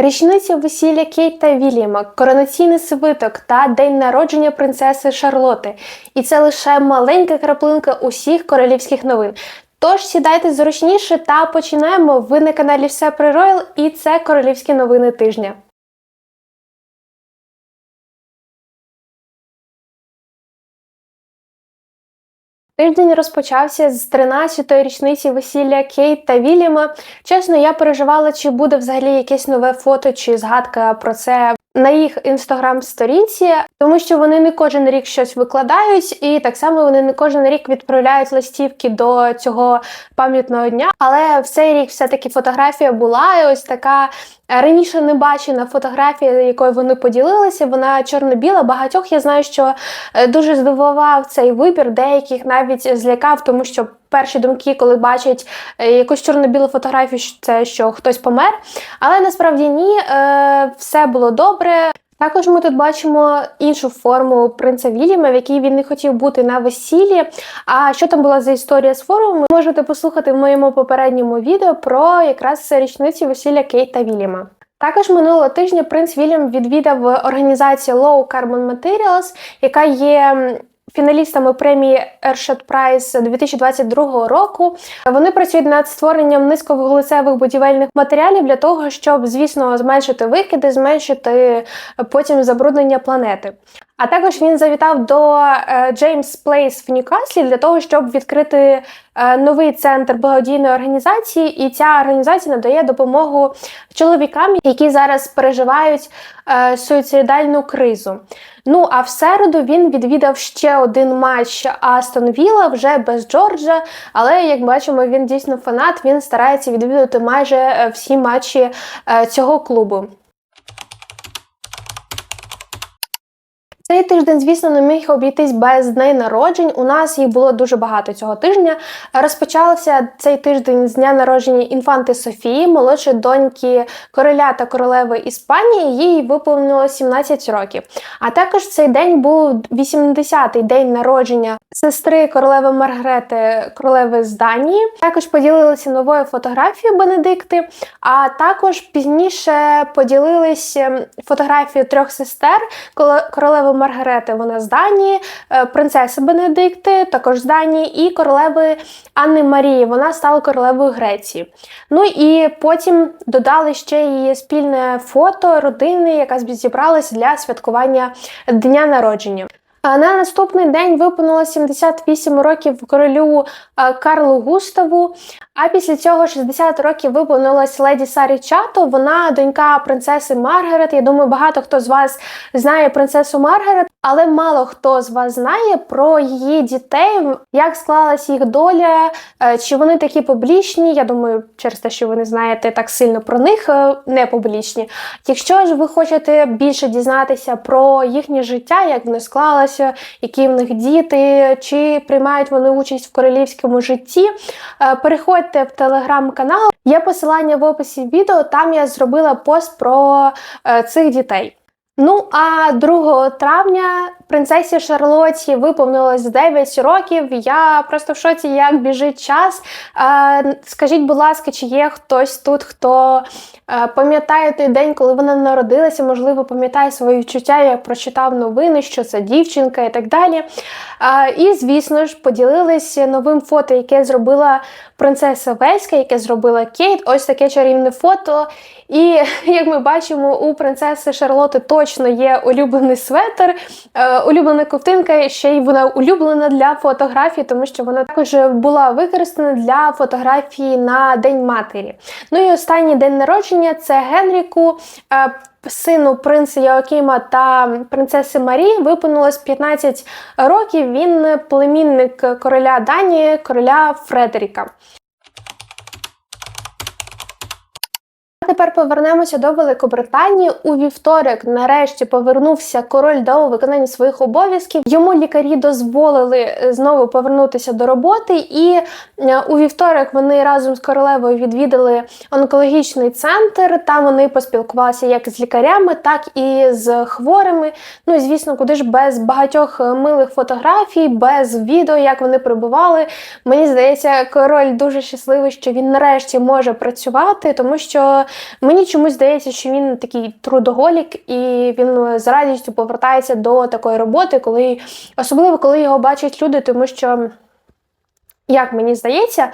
Річниця весілля Кейт та Вільяма, коронаційний свиток та день народження принцеси Шарлоти. І це лише маленька краплинка усіх королівських новин. Тож сідайте зручніше та починаємо. Ви на каналі Все про Ройл і це королівські новини тижня. Тиждень розпочався з 13-ї річниці весілля Кейт та Вільяма. Чесно, я переживала, чи буде взагалі якесь нове фото чи згадка про це на їх інстаграм-сторінці, тому що вони не кожен рік щось викладають, і так само вони не кожен рік відправляють листівки до цього пам'ятного дня. Але в цей рік все-таки фотографія була і ось така. Раніше не бачена фотографія, якою вони поділилися. Вона чорно-біла. Багатьох я знаю, що е, дуже здивував цей вибір, деяких навіть злякав, тому що перші думки, коли бачать е, якусь чорно-білу фотографію, що це що хтось помер. Але насправді ні, е, все було добре. Також ми тут бачимо іншу форму принца Вільяма, в якій він не хотів бути на весіллі. А що там була за історія з форумом, можете послухати в моєму попередньому відео про якраз річницю весілля Кейт та Вільяма. Також минулого тижня принц Вільям відвідав організацію Low Carbon Materials, яка є фіналістами премії Ершет Прайс 2022 року. Вони працюють над створенням низьковуглецевих будівельних матеріалів для того, щоб, звісно, зменшити викиди, зменшити потім забруднення планети. А також він завітав до Джеймс Плейс в Ньюкаслі для того, щоб відкрити е, новий центр благодійної організації, і ця організація надає допомогу чоловікам, які зараз переживають е, суїцидальну кризу. Ну а в середу він відвідав ще один матч Астон Вілла вже без Джорджа. Але як бачимо, він дійсно фанат. Він старається відвідувати майже е, всі матчі цього клубу. Цей тиждень, звісно, не міг обійтись без дней народжень. У нас їх було дуже багато цього тижня. Розпочався цей тиждень з дня народження інфанти Софії, молодшої доньки короля та королеви Іспанії. Їй виповнило 17 років. А також цей день був 80-й день народження сестри королеви Маргарети, королеви з Данії. Також поділилися новою фотографією Бенедикти. А також пізніше поділилися фотографією трьох сестер королеви Маргарети, вона з Данії, е, принцеси Бенедикти, також з Данії, і королеви Анни Марії. Вона стала королевою Греції. Ну і потім додали ще її спільне фото родини, яка зібралася для святкування дня народження. На наступний день виповнило 78 років королю Карлу Густаву. А після цього 60 років виповнилась леді Сарі Чато. Вона донька принцеси Маргарет. Я думаю, багато хто з вас знає принцесу Маргарет, але мало хто з вас знає про її дітей, як склалась їх доля, е, чи вони такі публічні. Я думаю, через те, що ви не знаєте так сильно про них, е, не публічні. Якщо ж ви хочете більше дізнатися про їхнє життя, як воно склалося, які в них діти, чи приймають вони участь в королівському житті, е, переходьте в телеграм-канал. Є посилання в описі відео, там я зробила пост про е, цих дітей. Ну, а 2 травня принцесі Шарлоті виповнилось 9 років. Я просто в шоці, як біжить час. Скажіть, будь ласка, чи є хтось тут, хто е, пам'ятає той день, коли вона народилася, можливо, пам'ятає свої відчуття, як прочитав новини, що це дівчинка і так далі. І, звісно ж, поділилися новим фото, яке зробила принцеса Вельська, яке зробила Кейт. Ось таке чарівне фото. І як ми бачимо, у принцеси Шарлоти точно є улюблений светр, е, улюблена ковтинка, ще й вона улюблена для фотографії, тому що вона також була використана для фотографії на День матері. Ну і останній день народження це Генріку. Е, сину принца Йоакима та принцеси Марії виповнилось 15 років. Він племінник короля Данії, короля Фредеріка. Тепер повернемося до Великобританії. У вівторок, нарешті, повернувся король до виконання своїх обов'язків. Йому лікарі дозволили е, знову повернутися до роботи, і е, у вівторок вони разом з королевою відвідали онкологічний центр. Там вони поспілкувалися як з лікарями, так і з хворими. Ну і звісно, куди ж без багатьох милих фотографій, без відео, як вони прибували. Мені здається, король дуже щасливий, що він нарешті може працювати, тому що. Мені чомусь здається, що він такий трудоголік, і він з радістю повертається до такої роботи, коли особливо коли його бачать люди, тому що. Як мені здається,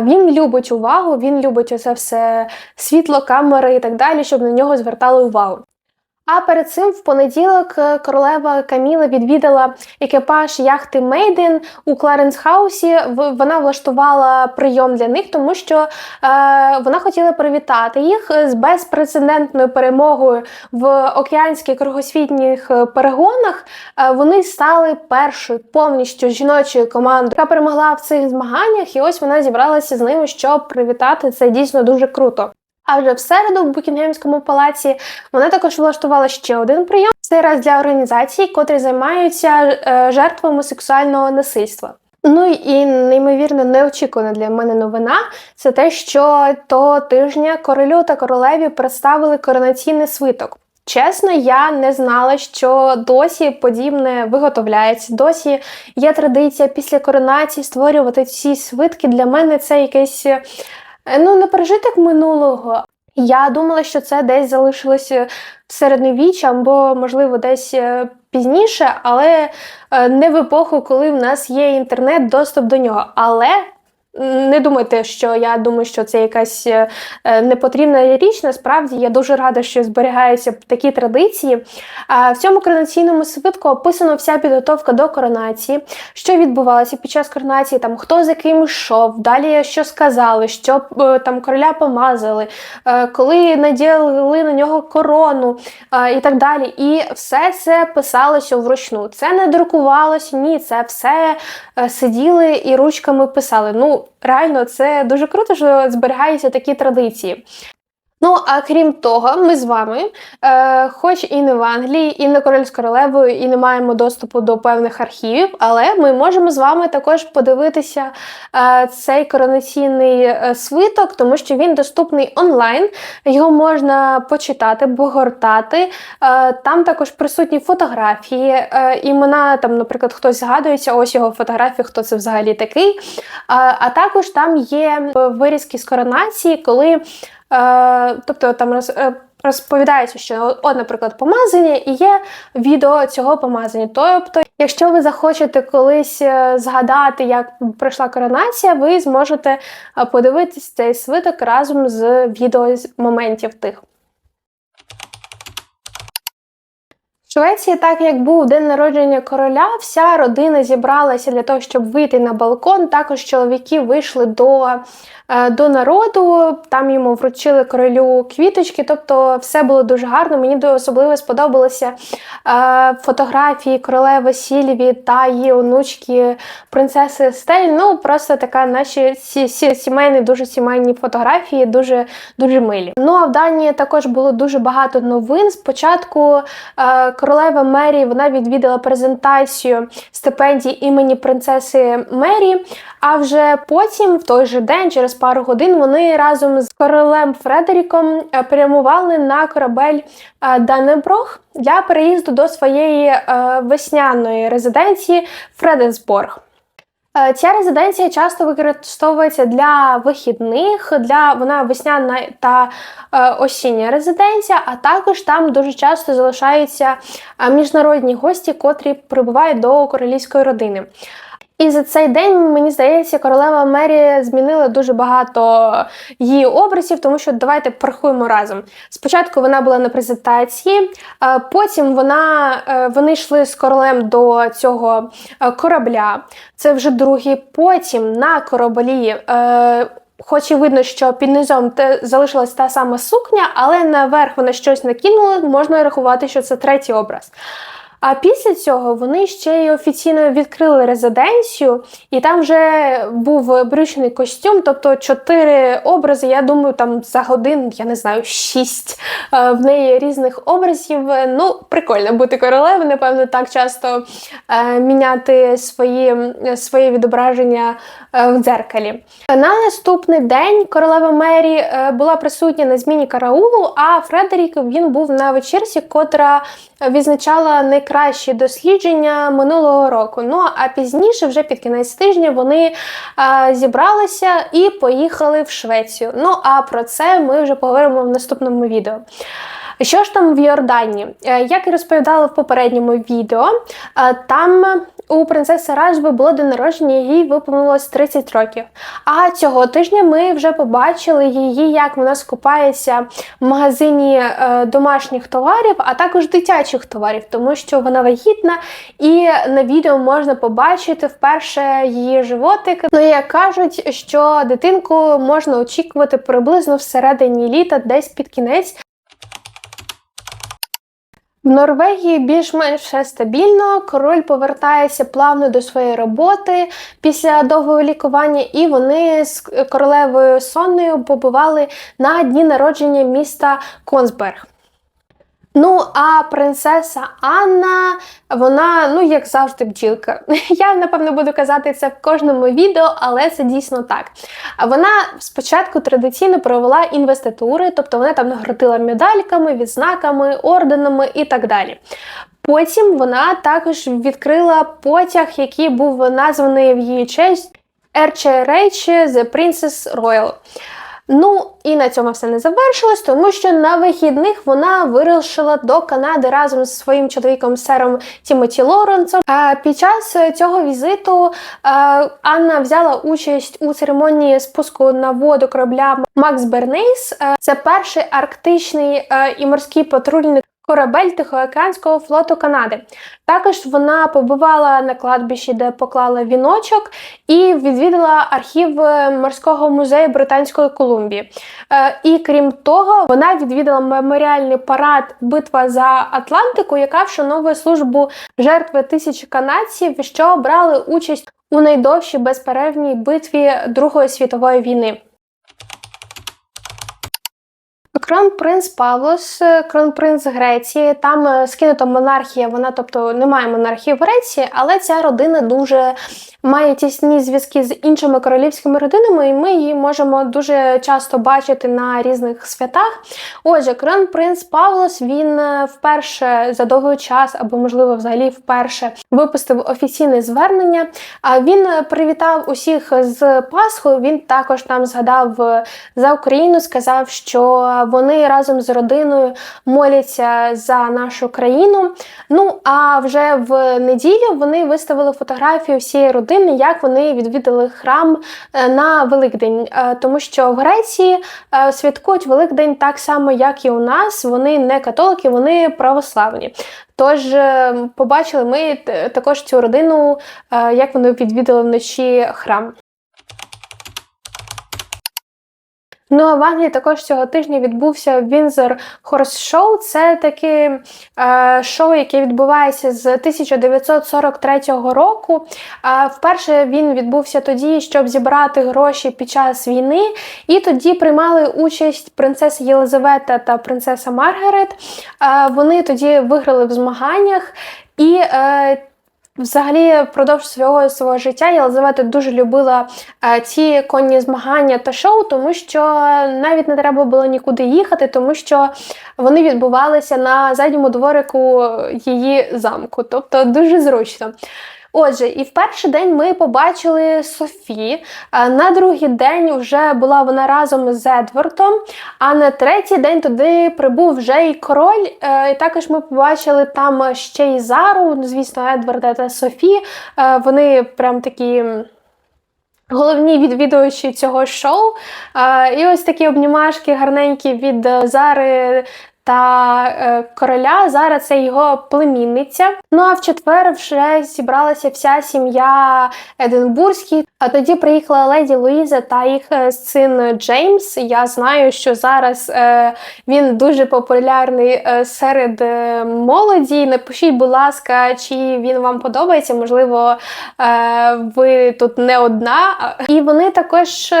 він любить увагу, він любить оце все світло, камери і так далі, щоб на нього звертали увагу. А перед цим в понеділок е, королева Каміла відвідала екіпаж яхти Мейден у Кларенс Хаусі. Вона влаштувала прийом для них, тому що е, вона хотіла привітати їх з безпрецедентною перемогою в океанських кругосвітніх е, перегонах. Е, вони стали першою повністю жіночою командою, яка перемогла в цих змаганнях, і ось вона зібралася з ними, щоб привітати це дійсно дуже круто. А вже в середу в Букінгемському палаці вона також влаштувала ще один прийом. Цей раз для організацій, котрі займаються е, жертвами сексуального насильства. Ну і неймовірно неочікувана для мене новина це те, що того тижня королю та королеві представили коронаційний свиток. Чесно, я не знала, що досі подібне виготовляється. Досі є традиція після коронації створювати ці свитки. Для мене це якесь ну, не пережиток минулого. Я думала, що це десь залишилося в середньовіччя, або, можливо, десь е, пізніше, але е, не в епоху, коли в нас є інтернет, доступ до нього. Але не думайте, що я думаю, що це якась е, непотрібна річ. Насправді я дуже рада, що зберігаються такі традиції. В цьому коронаційному свитку описано вся підготовка до коронації, що відбувалося під час коронації, там хто за ким йшов, далі що сказали, що е, там короля помазали, е, коли наділи на нього корону і так далі. І все це писалося вручну. Це не друкувалося, ні, це все сиділи і ручками писали. Ну, реально це дуже круто, що зберігаються такі традиції. Ну, а крім того, ми з вами, е, хоч і не в Англії, і не король з королевою, і не маємо доступу до певних архівів, але ми можемо з вами також подивитися е, цей коронаційний е, свиток, тому що він доступний онлайн, його можна почитати, погортати. Е, там також присутні фотографії, е, імена, там, наприклад, хтось згадується, ось його фотографії, хто це взагалі такий. Е, а також там є вирізки з коронації, коли. Е, тобто там роз, е, розповідається, що, от, наприклад, помазання і є відео цього помазання. Тобто, якщо ви захочете колись е, згадати, як пройшла коронація, ви зможете подивитись цей свиток разом з відео з моментів тих. Швеції, так як був день народження короля, вся родина зібралася для того, щоб вийти на балкон. Також чоловіки вийшли до Е, до народу. Там йому вручили королю квіточки, тобто все було дуже гарно. Мені особливо сподобалися е, фотографії королеви Сільві та її онучки принцеси Стель. Ну, просто така наші сімейні, дуже сімейні фотографії, дуже дуже милі. Ну а в Данії також було дуже багато новин. Спочатку е, королева Мері вона відвідала презентацію стипендії імені принцеси Мері. А вже потім, в той же день, через пару годин, вони разом з королем Фредеріком е, прямували на корабель е, Данеброх для переїзду до своєї е, весняної резиденції Фреденсборг. Ця резиденція часто використовується для вихідних, для вона весняна та осіння резиденція, а також там дуже часто залишаються міжнародні гості, котрі прибувають до королівської родини. І за цей день, мені здається, королева Мері змінила дуже багато її образів, тому що давайте порахуємо разом. Спочатку вона була на презентації, потім вона, е, вони йшли з королем до цього е, корабля. Це вже другий. Потім на кораблі. Е, хоч і видно, що під низом те залишилась та сама сукня, але наверх вона щось накинула, можна рахувати, що це третій образ. А після цього вони ще й офіційно відкрили резиденцію, і там вже був брючний костюм, тобто чотири образи. Я думаю, там за годин, я не знаю, шість е, в неї різних образів. Ну, прикольно бути королевою, напевно, так часто е, міняти свої, своє відображення е, в дзеркалі. На наступний день королева Мері була присутня на зміні караулу, а Фредерік він був на вечірці, котра відзначала найкраще найкращі дослідження минулого року. Ну а пізніше, вже під кінець тижня, вони е, зібралися і поїхали в Швецію. Ну а про це ми вже поговоримо в наступному відео. Що ж там в Йордані? Е, Як і розповідала в попередньому відео, е, там у принцеси Раджби було день народження, їй виповнилось 30 років. А цього тижня ми вже побачили її, як вона скупається в магазині е, домашніх товарів, а також дитячих товарів, тому що вона вагітна, і на відео можна побачити вперше її животик. Ну як кажуть, що дитинку можна очікувати приблизно всередині літа, десь під кінець. В Норвегії більш-менш все стабільно. Король повертається плавно до своєї роботи після довгого лікування, і вони з королевою Сонною побували на дні народження міста Консберг. Ну, а принцеса Анна, вона, ну, як завжди, бджілка. Я, напевно, буду казати це в кожному відео, але це дійсно так. Вона спочатку традиційно провела інвеститури, тобто вона там нагородила медальками, відзнаками, орденами і так далі. Потім вона також відкрила потяг, який був названий в її честь RCRH The Princess Royal. Ну і на цьому все не завершилось, тому що на вихідних вона вирушила до Канади разом з своїм чоловіком сером Тімоті Лоренцом. Під час цього візиту Анна взяла участь у церемонії спуску на воду корабля Макс Бернейс. Це перший арктичний і морський патрульний корабель Тихоокеанського флоту Канади. Також вона побувала на кладбищі, де поклала віночок, і відвідала архів морського музею Британської Колумбії. Е, і крім того, вона відвідала меморіальний парад Битва за Атлантику, яка вшановує службу жертви тисячі канадців, що брали участь у найдовшій безперервній битві Другої світової війни. Кронпринц Павлос, кронпринц Греції, там е, скинута монархія, вона, тобто немає монархії в Греції, але ця родина дуже має тісні зв'язки з іншими королівськими родинами, і ми її можемо дуже часто бачити на різних святах. Отже, кронпринц Павлос він е, вперше за довгий час, або, можливо, взагалі вперше випустив офіційне звернення. А він е, привітав усіх з Пасхою. Він також там згадав за Україну, сказав, що вони разом з родиною моляться за нашу країну. Ну а вже в неділю вони виставили фотографію всієї родини, як вони відвідали храм е, на Великдень, е, тому що в Греції е, святкують Великдень так само, як і у нас. Вони не католики, вони православні. Тож побачили ми також цю родину, як вони відвідали вночі храм. Ну а в Англії також цього тижня відбувся Windsor Horse Show. Це таке е, шоу, яке відбувається з 1943 року. Е, вперше він відбувся тоді, щоб зібрати гроші під час війни, і тоді приймали участь принцеса Єлизавета та принцеса Маргарет. Е, вони тоді виграли в змаганнях. І е, Взагалі, впродовж свого свого життя Єлизавета дуже любила е, ці конні змагання та шоу, тому що навіть не треба було нікуди їхати, тому що вони відбувалися на задньому дворику її замку, тобто дуже зручно. Отже, і в перший день ми побачили Софі. На другий день вже була вона разом з Едвардом, а на третій день туди прибув вже і король. Е, і також ми побачили там ще й Зару, звісно, Едварда та Софі. Е, вони прям такі. Головні відвідувачі цього шоу. І ось такі обнімашки гарненькі від Зари та е, короля. Зараз це його племінниця. Ну а в четвер вже зібралася вся сім'я Единбурзький. А тоді приїхала леді Луїза та їх е, син Джеймс. Я знаю, що зараз е, він дуже популярний серед молоді. Напишіть, будь ласка, чи він вам подобається. Можливо, ви тут не одна. І вони також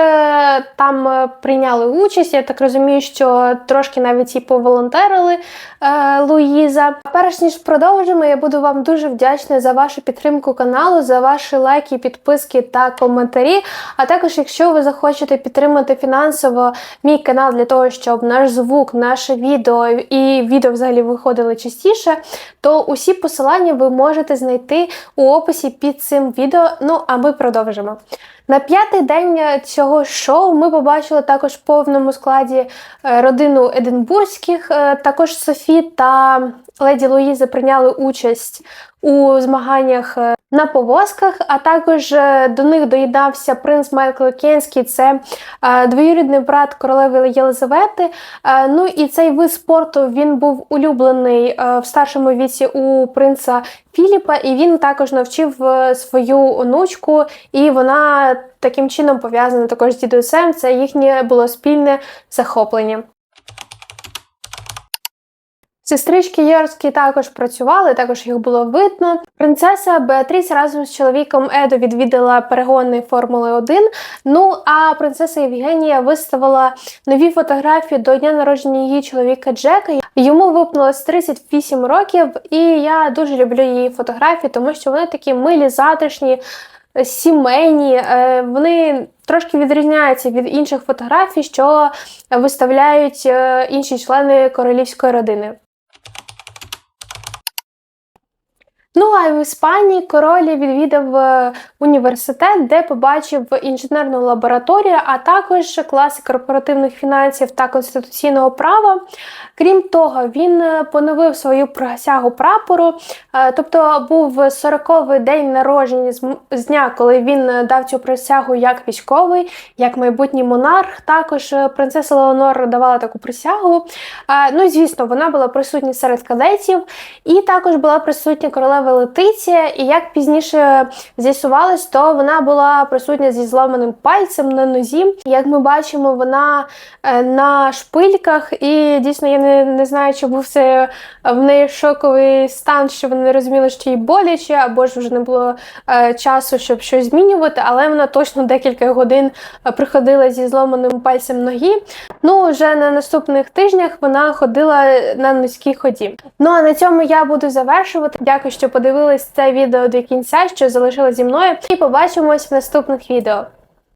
там прийняли участь. Я так розумію, що трошки навіть і поволонтерили волонтерили е, Луїза. Перш ніж продовжимо, я буду вам дуже вдячна за вашу підтримку каналу, за ваші лайки, підписки та коментарі. А також, якщо ви захочете підтримати фінансово мій канал для того, щоб наш звук, наше відео і відео взагалі виходили частіше, то усі посилання ви можете знайти у описі під цим відео. Ну а ми продовжимо. На п'ятий день цього шоу ми побачили також в повному складі е, родину Единбурзьких. Е, Також Софі та леді Луїза прийняли участь у змаганнях е, на повозках, а також е, до них доїдався принц Майкл Кенський, це е, двоюрідний брат королеви Єлизавети. Е, Ну і цей вид спорту він був улюблений в старшому віці у принца Філіпа, і він також навчив свою онучку, і вона таким чином пов'язана також з дідусем. Це їхнє було спільне захоплення. Сестрички Йорські також працювали, також їх було видно. Принцеса Беатріс разом з чоловіком Едо відвідала перегони Формули 1. Ну а принцеса Євгенія виставила нові фотографії до дня народження її чоловіка Джека. Йому виповнилось 38 років, і я дуже люблю її фотографії, тому що вони такі милі, затишні, сімейні. Е, Вони трошки відрізняються від інших фотографій, що виставляють е, інші члени королівської родини. Ну а в Іспанії король відвідав е, університет, де побачив інженерну лабораторію, а також класи корпоративних фінансів та конституційного права. Крім того, він е, поновив свою присягу прапору, е, тобто був 40-й день народження з дня, коли він дав цю присягу як військовий, як майбутній монарх. Також принцеса Леонор давала таку присягу. Ну і звісно, вона була присутня серед кадетів, і також була присутня королева Летиція. І як пізніше з'ясувалось, то вона була присутня зі зламаним пальцем на нозі. Як ми бачимо, вона е, на шпильках, і дійсно я не, не знаю, чи був це в неї шоковий стан, що вона не розуміла, що їй боляче, або ж вже не було е, часу, щоб щось змінювати, але вона точно декілька годин е, приходила зі зломаним пальцем ноги. Ну, вже на наступних тижнях вона ходила на низькій ході. Ну а на цьому я буду завершувати. Дякую, що подивились це відео до кінця, що залишили зі мною. І побачимось в наступних відео.